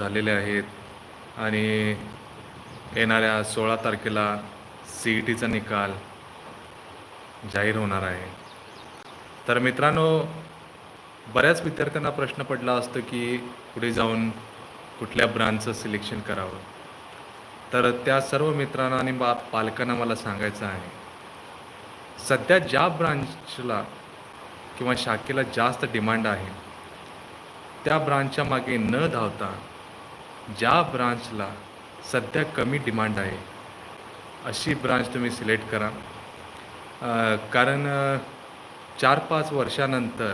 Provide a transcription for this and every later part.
झालेले आहेत. आणि येणाऱ्या सोळा तारखेला सी ई टीचा निकाल जाहीर होणार आहे. तर मित्रांनो बऱ्याच विद्यार्थ्यांना प्रश्न पडला असतो की पुढे जाऊन कुठल्या ब्रांचचं सिलेक्शन करावं? तर त्या सर्व मित्रांना आणि बा पालकांना मला सांगायचं आहे सध्या ज्या ब्रांचला किंवा शाखेला जास्त डिमांड आहे त्या ब्रांचच्या मागे न धावता ज्या ब्रांचला सध्या कमी डिमांड आहे अशी ब्रांच तुम्ही सिलेक्ट करा. कारण चार पाच वर्षानंतर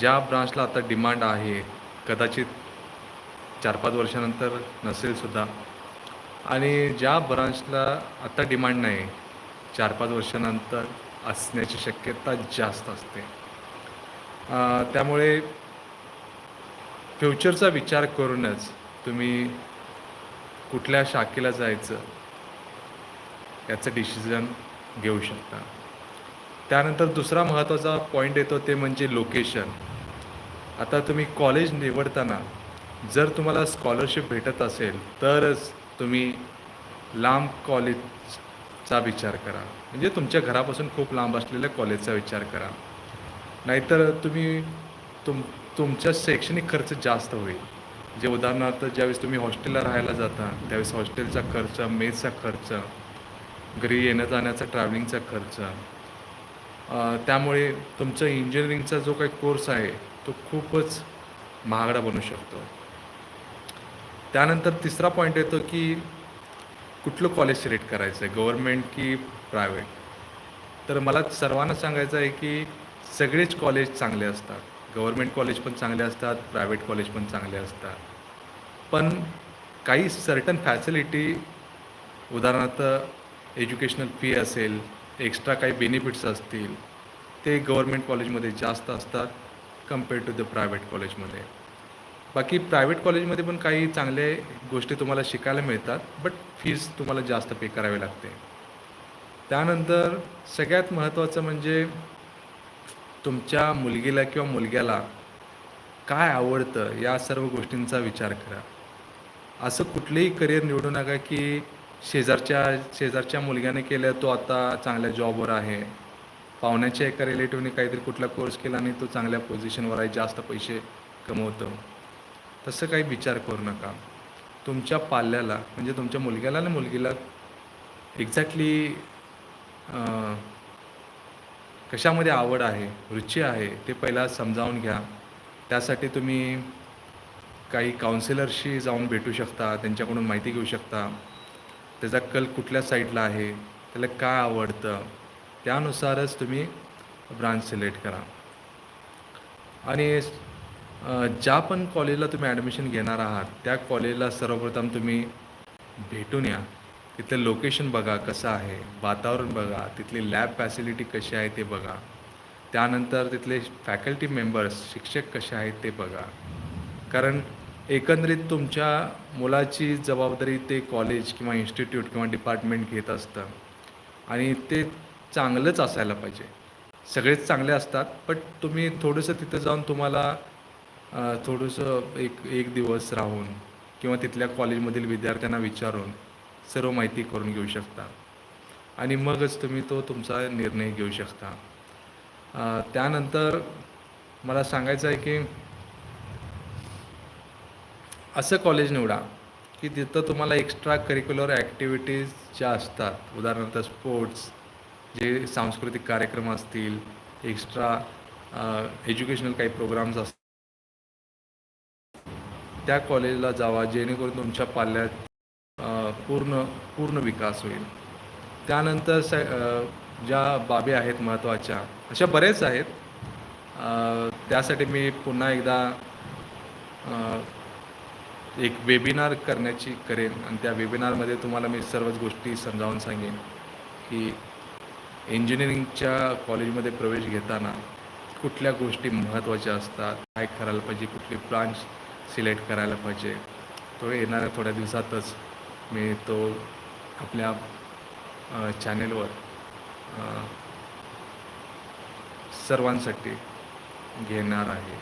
ज्या ब्रांचला आता डिमांड आहे कदाचित चार पाच वर्षानंतर नसेलसुद्धा आणि ज्या ब्रांचला आता डिमांड नाही चार पाच वर्षानंतर असण्याची शक्यता जास्त असते. त्यामुळे फ्युचरचा विचार करूनच तुम्ही कुठल्या शाखेला जायचं याचं डिसिजन घेऊ शकता. त्यानंतर दुसरा महत्त्वाचा पॉईंट येतो ते म्हणजे लोकेशन आता तुम्ही कॉलेज निवडताना जर तुम्हाला स्कॉलरशिप भेटत असेल तरच तुम्ही लांब कॉलेजचा विचार करा. म्हणजे तुमच्या घरापासून खूप लांब असलेल्या कॉलेजचा विचार करा. नाहीतर तुम्ही तुम तुमचा शैक्षणिक खर्च जास्त होईल. जे उदाहरणार्थ ज्यावेळेस तुम्ही हॉस्टेलला राहायला जाता त्यावेळेस हॉस्टेलचा खर्च मेसचा खर्च घरी येण्या जाण्याचा ट्रॅव्हलिंगचा खर्च. त्यामुळे तुमचा इंजिनिअरिंगचा जो काही कोर्स आहे तो खूपच महागडा बनू शकतो. त्यानंतर तिसरा पॉईंट येतो की कुठलं कॉलेज सिलेक्ट करायचं आहे गव्हर्मेंट की प्रायव्हेट तर मला सर्वांना सांगायचं आहे की सगळेच कॉलेज चांगले असतात. गव्हर्मेंट कॉलेज पण चांगले असतात प्रायव्हेट कॉलेज पण चांगले असतात. पण काही सर्टन फॅसिलिटी उदाहरणार्थ एज्युकेशनल फी असेल एक्स्ट्रा काही बेनिफिट्स असतील ते गव्हर्मेंट कॉलेजमध्ये जास्त असतात कंपेअर टू द प्रायव्हेट कॉलेजमध्ये. बाकी प्रायव्हेट कॉलेजमध्ये पण काही चांगले गोष्टी तुम्हाला शिकायला मिळतात बट फीज तुम्हाला जास्त पे करावी लागते. त्यानंतर सगळ्यात महत्त्वाचं म्हणजे तुमच्या मुलगीला किंवा मुलग्याला काय आवडतं या सर्व गोष्टींचा विचार करा. असं कुठलंही करिअर निवडू नका की शेजारच्या शेजारच्या मुलग्याने केलं तो आता चांगल्या जॉबवर आहे. पाहुण्याच्या एका रिलेटिव्हने काहीतरी कुठला कोर्स केला आणि तो चांगल्या पोझिशनवर आहे जास्त पैसे कमवतो. तसं काही विचार करू नका. तुमच्या पाल्याला म्हणजे तुमच्या मुलग्याला आणि मुलगीला एक्झॅक्टली कशामध्ये आवड आहे रुची आहे ते पहिला समजावून घ्या. त्यासाठी तुम्ही काही काउन्सिलरशी जाऊन भेटू शकता त्यांच्याकडून माहिती घेऊ शकता. त्याचा कल कुठल्या साईडला आहे त्याला काय आवडतं त्यानुसारच तुम्ही ब्रांच सिलेक्ट करा. आणि ज्या पण कॉलेजला तुम्ही ॲडमिशन घेणार आहात त्या कॉलेजला सर्वप्रथम तुम्ही भेटून या. तिथलं लोकेशन बघा कसं आहे वातावरण बघा तिथली लॅब फॅसिलिटी कशी आहे ते बघा. त्यानंतर तिथले फॅकल्टी मेंबर्स शिक्षक कसे आहेत ते बघा. कारण एकंदरीत तुमच्या मुलाची जबाबदारी ते कॉलेज किंवा इन्स्टिट्यूट किंवा डिपार्टमेंट घेत असतं. आणि ते चांगलंच असायला पाहिजे. सगळेच चांगले असतात बट तुम्ही थोडंसं तिथं जाऊन तुम्हाला थोडंसं एक एक दिवस राहून किंवा तिथल्या कॉलेजमधील विद्यार्थ्यांना विचारून सर्व माहिती करून घेऊ शकता. आणि मगच तुम्ही तो तुमचा निर्णय घेऊ शकता. त्यानंतर मला सांगायचं आहे की असं कॉलेज निवडा की तिथं तुम्हाला एक्स्ट्रा करिक्युलर ॲक्टिव्हिटीज ज्या असतात उदाहरणार्थ स्पोर्ट्स जे सांस्कृतिक कार्यक्रम असतील एक्स्ट्रा एज्युकेशनल काही प्रोग्राम्स असतील त्या कॉलेजला जावा जेणेकरून तुमच्या पाल्यात पूर्ण पूर्ण विकास होईल. त्यानंतर स ज्या बाबी आहेत महत्त्वाच्या अशा बऱ्याच आहेत. त्यासाठी मी पुन्हा एकदा एक वेबिनार करण्याची करेन आणि त्या वेबिनारमध्ये तुम्हाला मी सर्वच गोष्टी समजावून सांगेन की इंजिनिअरिंगच्या कॉलेजमध्ये प्रवेश घेताना कुठल्या गोष्टी महत्त्वाच्या असतात काय करायला पाहिजे कुठली ब्रांच सिलेक्ट करायला पाहिजे. तो येणाऱ्या थोड्या दिवसातच मी तो आपल्या चॅनेलवर सर्वांसाठी घेणार आहे.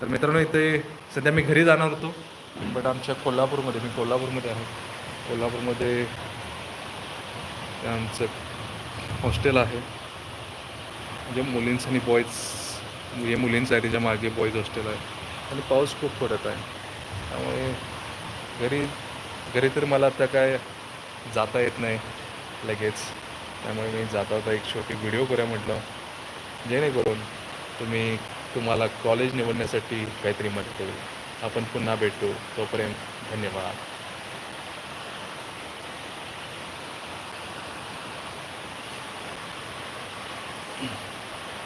तर मित्रांनो इथे सध्या मी घरी जाणार होतो बट आमच्या कोल्हापूरमध्ये मी कोल्हापूरमध्ये आहे. कोल्हापूरमध्ये आमचं हॉस्टेल आहे. म्हणजे मुलींचं आणि बॉईज हे म्हणजे मुलींचं आहे त्याच्यामागे बॉईज हॉस्टेल आहे. आणि पाऊस खूप पडत आहे. त्यामुळे घरी घरी तर मला आता काय जाता येत नाही लगेच. त्यामुळे मी जाता होता एक छोटी व्हिडिओ करूया म्हटलं. जेणेकरून तुम्ही तुम्हाला कॉलेज निवडण्यासाठी काहीतरी मदत होईल. आपण पुन्हा भेटू. तोपर्यंत धन्यवाद.